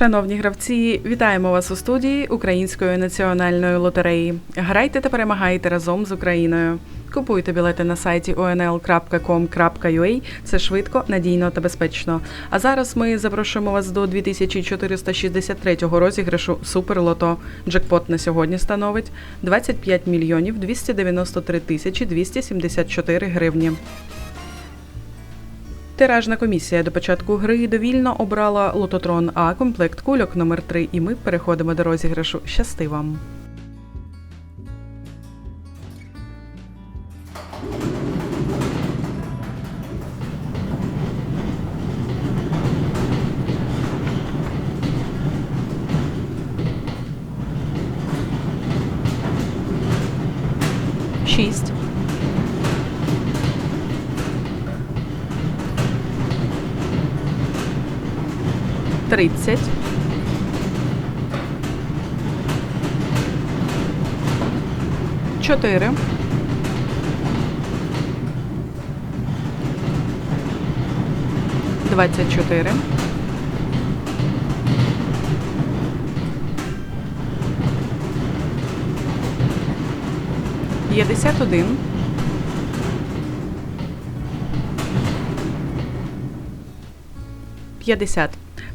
Шановні гравці, вітаємо вас у студії Української національної лотереї. Грайте та перемагайте разом з Україною. Купуйте білети на сайті onl.com.ua. Це швидко, надійно та безпечно. А зараз ми запрошуємо вас до 2463 розіграшу Суперлото. Джекпот на сьогодні становить 25 мільйонів 293 тисячі 274 гривні. Тиражна комісія до початку гри довільно обрала лототрон А комплект кульок номер 3 і ми переходимо до розіграшу. Щасти вам! Шість. Тридцять. Чотири. Двадцять чотири. П'ятдесят один. П'ятдесят.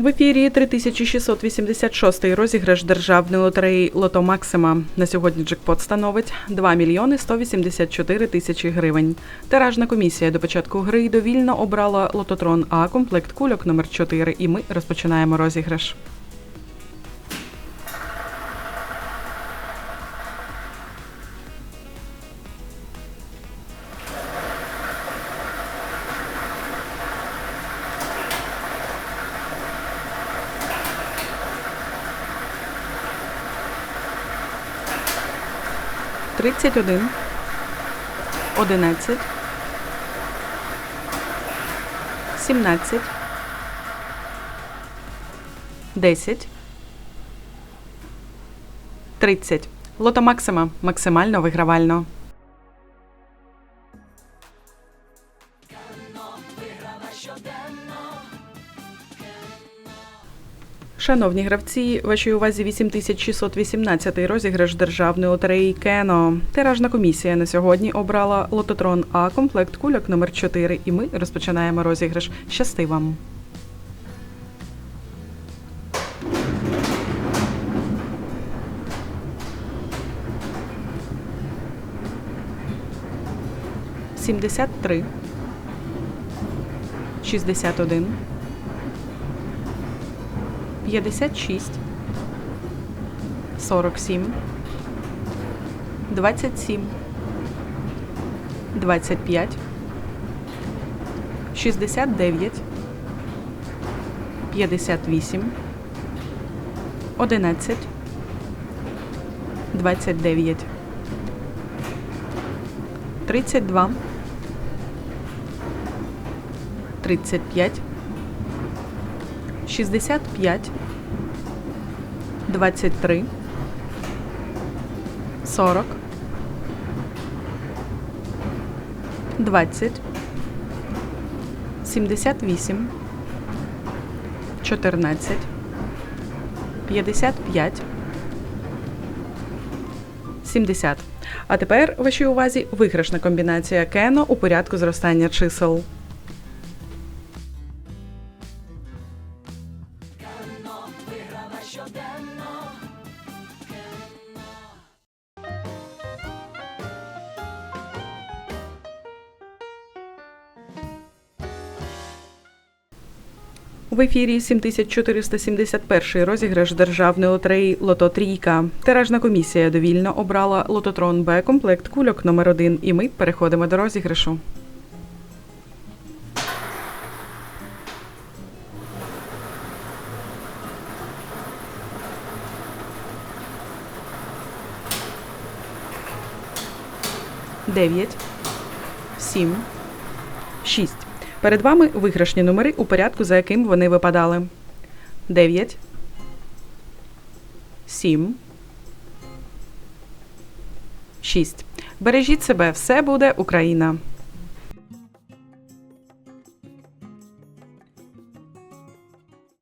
В ефірі 3686 розіграш державної лотереї Лото Максима. На сьогодні джекпот становить 2 мільйони 184 тисячі гривень. Тиражна комісія до початку гри довільно обрала лототрон А комплект кульок номер 4 і ми розпочинаємо розіграш. Тридцять один. Одинадцять. Сімнадцять. Десять. Тридцять. Лото Максима. Максимально вигравально. Шановні гравці, вашій увазі 8618 розіграш державної лотереї Кено. Тиражна комісія на сьогодні обрала лототрон А комплект кульок номер 4 і ми розпочинаємо розіграш. Щасти вам! Сімдесят три. Шістдесят один. 56, 47, 27, 25, 69, 58, 11, 29, 32, 35, 65, 23, 40, 20, 78, 14, 55, 70. А тепер вашій увазі виграшна комбінація Кено у порядку зростання чисел. В ефірі 7471 розіграш державної лотереї Лото Трійка. Тиражна комісія довільно обрала лототрон Б комплект кульок номер 1 і ми переходимо до розіграшу. Дев'ять, сім, шість. Перед вами виграшні номери у порядку, за яким вони випадали. 9, 7, 6. Бережіть себе, все буде Україна!